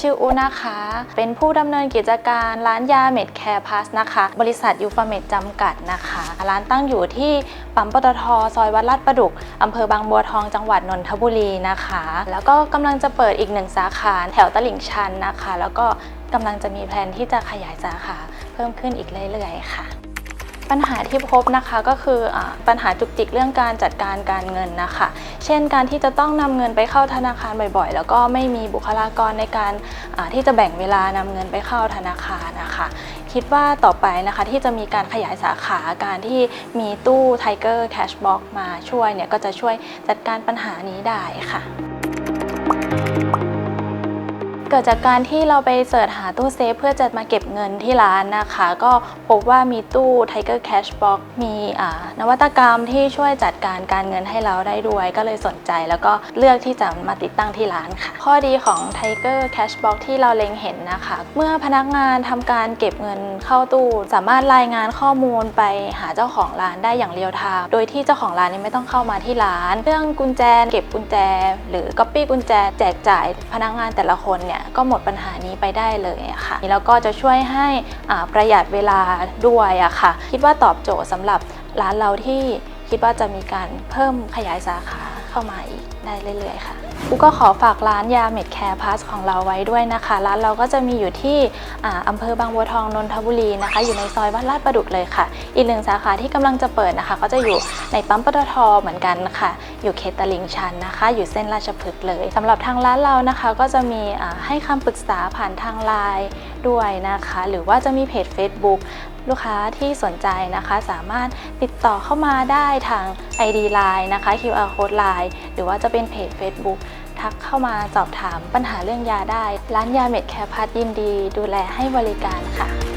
ชื่ออุนะคะ เป็นผู้ดำเนินกิจการร้านยาเมดแคร์พาสนะคะ บริษัทยูฟาเมดจำกัดนะคะ ร้านตั้งอยู่ที่ปั๊มปตทซอยวัดลาดประดุกอำเภอบางบัวทองจังหวัดนนทบุรีนะคะ แล้วก็กำลังจะเปิดอีกหนึ่งสาขาแถวตลิ่งชันนะคะ แล้วก็กำลังจะมีแผนที่จะขยายสาขาเพิ่มขึ้นอีกเรื่อยๆค่ะ ปัญหาที่พบนะคะก็คืออปัญหาจุกจิกเรื่องการจัดการการเงินนะคะ เช่นการที่จะต้องนำเงินไปเข้าธนาคารบ่อยๆ แล้วก็ไม่มีบุคลากรในการที่จะแบ่งเวลานำเงินไปเข้าธนาคารนะคะ คิดว่าต่อไปนะคะที่จะมีการขยายสาขาการที่มีตู้ Tiger Cashbox มาช่วยเนี่ยก็จะช่วยจัดการปัญหานี้ได้ค่ะ เกิดจากการที่เราไปเสิร์ชหาตู้เซฟเพื่อจะมาเก็บเงินที่ร้านนะคะ ก็พบว่ามีตู้ Tiger Cash Box มีนวัตกรรมที่ช่วยจัดการการเงินให้เราได้ด้วย ก็เลยสนใจแล้วก็เลือกที่จะมาติดตั้งที่ร้านค่ะ ข้อดีของ Tiger Cash Box ที่เราเล็งเห็นนะคะ เมื่อพนักงานทำการเก็บเงินเข้าตู้ สามารถรายงานข้อมูลไปหาเจ้าของร้านได้อย่างเรียลไทม์โดยที่เจ้าของร้านนี้ไม่ต้องเข้ามาที่ร้าน เรื่องกุญแจ เก็บกุญแจ หรือก๊อปปี้กุญแจแจกจ่ายพนักงานแต่ละคนเนี่ยก็หมดปัญหานี้ไปได้เลยค่ะแล้วก็จะช่วยให้ประหยัดเวลาด้วยอะค่ะ คิดว่าตอบโจทย์สำหรับร้านเราที่คิดว่าจะมีการเพิ่มขยายสาขาเข้ามาอีกได้เรื่อยๆค่ะ กูก็ขอฝากร้านยาเมดแคร์พาสของเราไว้ด้วยนะคะ ร้านเราก็จะมีอยู่ที่ออำเภอบางบัวทองนนทบุรีนะคะ อยู่ในซอยวัดลาดประดุกเลยค่ะ อีกหนึ่งสาขาที่กำลังจะเปิดนะคะ ก็จะอยู่ในปั๊มปตทเหมือนกันค่ะ อยู่เขตตลิ่งชันนะคะ อยู่เส้นราชพฤกษ์เลยสำหรับทางร้านเรานะคะก็จะมีให้คำปรึกษาผ่านทางไลน์ด้วยนะคะ หรือว่าจะมีเพจ Facebook ลูกค้าที่สนใจนะคะสามารถติดต่อเข้ามาได้ทาง ID Line นะคะ QR Code Line หรือว่าจะเป็นเพจ Facebook ทักเข้ามาสอบถามปัญหาเรื่องยาได้ ร้านยาเม็ดแคร์พัทยินดีดูแลให้บริการค่ะ